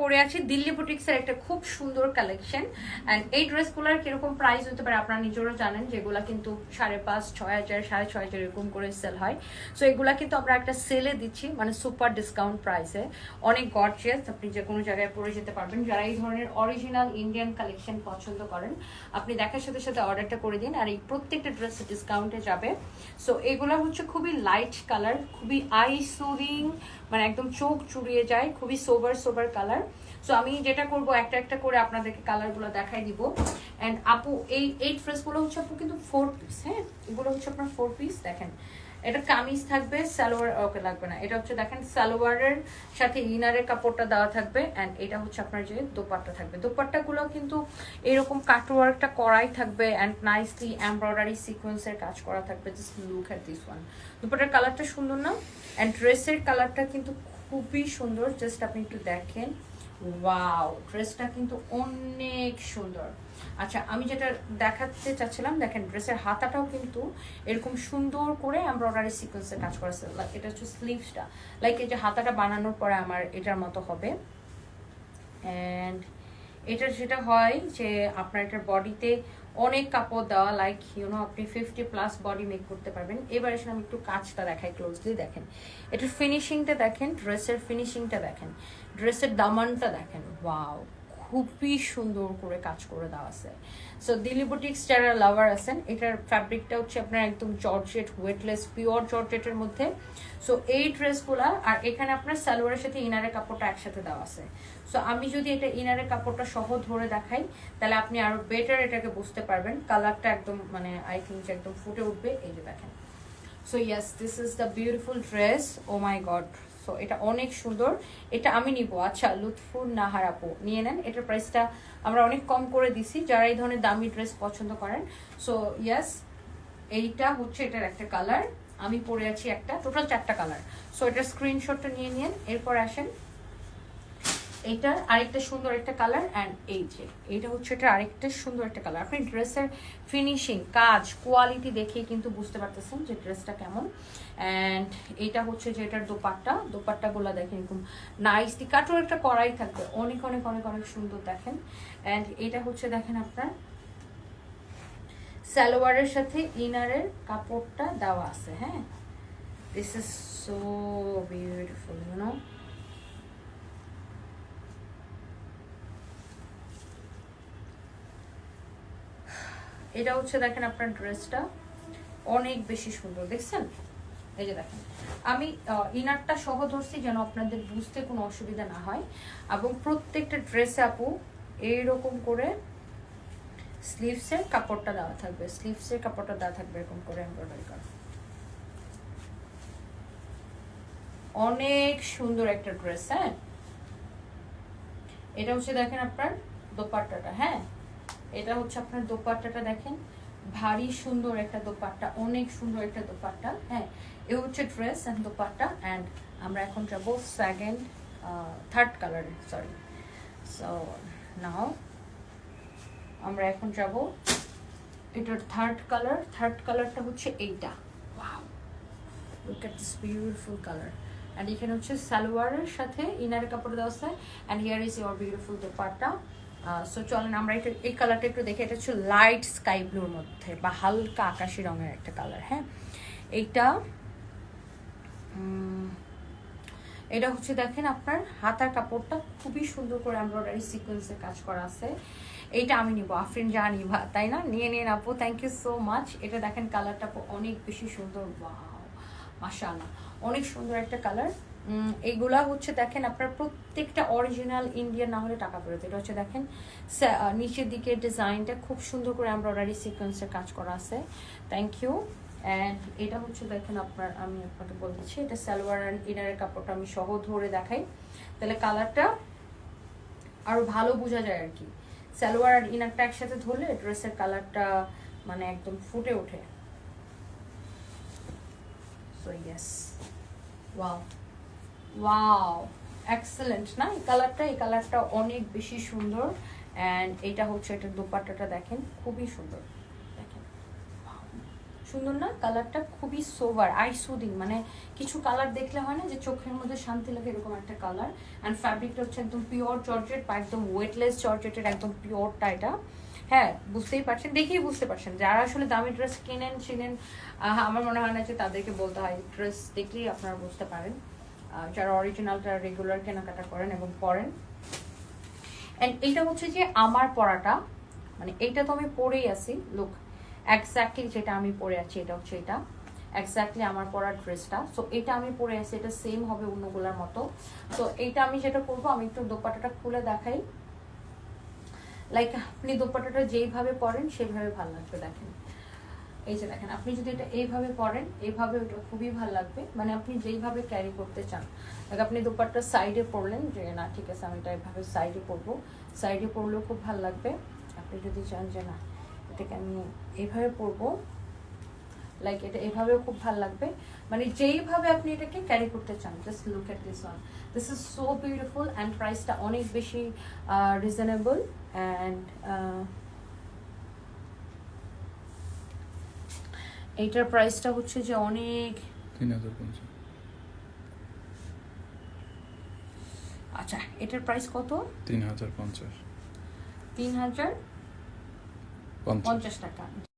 পরে আছি। দিল্লি বুটিক্সের একটা খুব সুন্দর কালেকশন অ্যান্ড এই ড্রেসগুলোর কীরকম প্রাইস হতে পারে আপনারা নিজেরও জানেন যেগুলো কিন্তু সাড়ে পাঁচ, ছয় হাজার, সাড়ে ছয় হাজার এরকম করে সেল হয়। সো এগুলা কিন্তু আমরা একটা সেলে দিচ্ছি মানে সুপার ডিসকাউন্ট প্রাইসে অনেক গর্জিয়াস আপনি যে কোনো জায়গায় পরে যেতে পারবেন। যারা এই ধরনের অরিজিনাল ইন্ডিয়ান কালেকশন পছন্দ করেন, আপনি দেখার সাথে সাথে অর্ডারটা করে দিন আর এই প্রত্যেকটা ড্রেস ডিসকাউন্টে যাবে। সো এগুলো হচ্ছে খুবই লাইট কালার খুবই আই সুদিং মানে একদম চোখ চুড়িয়ে যায়, খুবই সোবার সোবার কালার সো আমি যেটা করব, একটা একটা করে আপনাদেরকে কালারগুলো দেখাই দিব অ্যান্ড আপু, এই এই ড্রেসগুলো হচ্ছে আপু কিন্তু ফোর পিস হ্যাঁ? এগুলো হচ্ছে আপনার ফোর পিস দেখেন। এটা কামিজ থাকবে, সালোয়ার, ওকে, লাগবে না। এটা হচ্ছে, দেখেন, সালোয়ারের সাথে ইনারের কাপড়টা দেওয়া থাকবে। অ্যান্ড এটা হচ্ছে আপনার যে দোপাট্টা থাকবে। দোপাট্টাগুলো কিন্তু এরকম কাটওয়ার্কটা করাই থাকবে অ্যান্ড নাইসলি এমব্রয়ডারি সিকোয়েন্সের কাজ করা থাকবে। Just look at this one দুপাট্টার কালারটা সুন্দর না? অ্যান্ড ড্রেসের কালারটা কিন্তু খুবই সুন্দর। জাস্ট আপনি একটু দেখেন। ওয়াও ড্রেসটা কিন্তু অনেক সুন্দর। আচ্ছা আমি যেটা দেখাতে চাচ্ছিলাম দেখেন ড্রেসের হাতাটাও কিন্তু এরকম সুন্দর করে এমব্রয়ডারি সিকোয়েন্সের কাজ করা আছে Like, এটা হচ্ছে স্লিভসটা লাইক এই যে হাতাটা বানানোর পরে আমার এটার মতো হবে। অ্যান্ড এটা যেটা হয় যে আপনার এটার বডিতে অনেক কাপড় দেওয়া লাইক ইউনো আপনি ফিফটি প্লাস বডি মেক করতে পারবেন। এবার এসে আমি একটু কাজটা দেখাই ক্লোজলি দেখেন। এটার ফিনিশিংটা দেখেন ড্রেসের ফিনিশিংটা দেখেন। ড্রেসের দামানটা দেখেন। ওয়াও খুবই সুন্দর করে কাজ করে দেওয়া আছে। সো দিল্লি বুটিক্স যারা লাভার আছেন, এটার ফ্যাব্রিকটা হচ্ছে আপনার একদম জর্জেট ওয়েটলেস পিওর জর্জেটের মধ্যে। সো এই ড্রেসগুলা আর এখানে আপনার সালোয়ারের সাথে ইনারের কাপড়টা একসাথে দেওয়া আছে। সো আমি যদি এটা ইনারের কাপড়টা সহ ধরে দেখাই, তাহলে আপনি আরও বেটার এটাকে বুঝতে পারবেন। কালারটা একদম মানে আই থিঙ্ক একদম ফুটে উঠবে। এই যে দেখেন। So yes this is the beautiful dress oh my god so এটা অনেক সুন্দর। এটা আমি নিব। আচ্ছা লুৎফুর নাহার আপু, নিয়ে নেন। এটার প্রাইসটা আমরা অনেক কম করে দিছি। যারা এই ধরনের দামি ড্রেস পছন্দ করেন সো ইয়াস এইটা হচ্ছে এটার একটা কালার আমি পরে আছি একটা টোটাল চারটা কালার সো এটার স্ক্রিনশটটা নিয়ে নিন। এরপর আসেন। এইটার আরেকটা সুন্দর একটা কালার অ্যান্ড এই যে, এইটা হচ্ছে এটা আরেকটা সুন্দর একটা কালার আপনি ড্রেসের ফিনিশিং কাজ কোয়ালিটি দেখেই কিন্তু বুঝতে পারতেছেন যে ড্রেসটা কেমন. অ্যান্ড এইটা হচ্ছে যে এটার দোপাট্টা, দোপাট্টাগুলো দেখেন এরকম নাইসলি কাটোর একটা করাই থাকবে। অনেক অনেক অনেক অনেক সুন্দর দেখেন। অ্যান্ড এটা হচ্ছে দেখেন আপনার সালোয়ারের সাথে ইনারের কাপড়টা দেওয়া আছে হ্যাঁ? This is so beautiful you এটা হচ্ছে দেখেন আপনার ড্রেসটা। অনেক বেশি সুন্দর, দেখছেন? এই যে দেখেন। আমি ইনারটা সহ ধরছি যেন আপনাদের বুঝতে কোনো অসুবিধা না হয়। এবং প্রত্যেকটা ড্রেসে আপু এইরকম করে স্লিভসের কাপড়টা দেওয়া থাকবে। স্লিভসের কাপড়টা দেওয়া থাকবে এরকম করে এমব্রয়ডারি করা। অনেক সুন্দর একটা ড্রেস হ্যাঁ? এটা হচ্ছে দেখেন আপনার দোপাট্টাটা হ্যাঁ? এটা হচ্ছে আপনার দোপাট্টাটা দেখেন। ভারী সুন্দর একটা দোপাট্টা, অনেক সুন্দর একটা দোপাট্টা। হ্যাঁ এ হচ্ছে ড্রেস অ্যান্ড দোপাট্টা অ্যান্ড আমরা এখন যাব সেকেন্ড থার্ড কালারে সরি সো নাও আমরা এখন যাব এটার থার্ড কালার থার্ড কালারটা হচ্ছে এইটা। দিস বিউটিফুল কালার অ্যান্ড এখানে হচ্ছে সালোয়ারের সাথে ইনার কাপড় দেওয়া আছে। And here is your beautiful dupatta. So চলেন আমরা এটা এই কালারটা একটু দেখে। এটা হচ্ছে লাইট স্কাই ব্লুর মধ্যে, বা হালকা আকাশি রঙের একটা কালার হ্যাঁ? এইটা এটা হচ্ছে দেখেন আপনার হাতার কাপড়টা, খুবই সুন্দর করে এমব্রয়ডারি সিকোয়েন্সের কাজ করা আছে। এইটা আমি নিব, আফরিন যা নিবা, তাই না? নিয়ে নিন আপু থ্যাংক ইউ সো মাচ এটা দেখেন কালারটা অনেক বেশি সুন্দর ওয়াও মাশাআল্লাহ। অনেক সুন্দর একটা কালার এইগুলা হচ্ছে দেখেন আপনার প্রত্যেকটা অরিজিনাল ইন্ডিয়ান না হলে টাকা ফেরত। এটা হচ্ছে দেখেন নিচের দিকে ডিজাইনটা খুব সুন্দর করে এমব্রয়ডারি সিকোয়েন্সের কাজ করা আছে। থ্যাংক ইউ অ্যান্ড এটা হচ্ছে দেখেন আপনার, আমি আপনাকে বলতেছি এটা সালোয়ার অ্যান্ড ইনারের কাপড়টা আমি সহ ধরে দেখাই। তাহলে কালারটা আরও ভালো বোঝা যায় আর কি। সালোয়ার আর ইনারটা একসাথে ধরলে ড্রেসের কালারটা মানে একদম ফুটে ওঠে। So yes wow wow excellent না, এই কালারটা এই কালারটা অনেক বেশি সুন্দর অ্যান্ড এইটা হচ্ছে এটা দোপাট্টাটা দেখেন, খুবই সুন্দর। সুন্দর না? কালারটা খুবই সোবার আই সুদিং মানে কিছু কালার দেখলে হয় না যে চোখের মধ্যে শান্তি লাগে এরকম একটা কালার অ্যান্ড ফ্যাব্রিকটা হচ্ছে একদম পিওর জর্জেট বা একদম ওয়েটলেস জর্জেটের একদম পিওরটা এটা। হ্যাঁ বুঝতেই পারছেন, দেখেই বুঝতে পারছেন। যারা আসলে দামি ড্রেস কিনেন, চিনেন আমার মনে হয় না যে তাদেরকে বলতে হয় ড্রেস দেখলেই আপনারা বুঝতে পারেন। যারা অরিজিনালটা রেগুলার কেনাকাটা করেন এবং পরেন অ্যান্ড এইটা হচ্ছে যে আমার পরাটা মানে এইটা তো আমি পরেই আছি। লুক এক্স্যাক্টলি যেটা আমি পরে আছি, এটা হচ্ছে এটা। এক্স্যাক্টলি আমার পরা ড্রেসটা সো এটা আমি পরে আছি, এটা সেম হবে অন্যগুলোর মতো। তো এইটা আমি যেটা করব আমি একটু দোপাটাটা খুলে দেখাই। লাইক আপনি দোপাটাটা যেইভাবে পরেন সেইভাবে ভালো লাগবে দেখেন। এই যে দেখেন, আপনি যদি এটা এইভাবে পরেন এইভাবে ওটা খুবই ভালো লাগবে। মানে আপনি যেইভাবে ক্যারি করতে চান। আপনি দোপাট্টা সাইডে পরলেন যে না, ঠিক আছে, আমি এটা এইভাবে সাইডে পরবো সাইডে পরলেও খুব ভালো লাগবে। আপনি যদি চান যে না, এটাকে আমি এইভাবে পরবো লাইক এটা এভাবেও খুব ভালো লাগবে। মানে যেইভাবে আপনি এটাকে ক্যারি করতে চান just look at this one this is so beautiful and প্রাইসটা অনেক বেশি রিজনেবল অ্যান্ড এইটার প্রাইসটা হচ্ছে যে অনেক। তিন হাজার পঞ্চাশ। আচ্ছা এটার প্রাইস কত? তিন হাজার পঞ্চাশ। তিন হাজার পঞ্চাশ। পঞ্চাশ টাকা।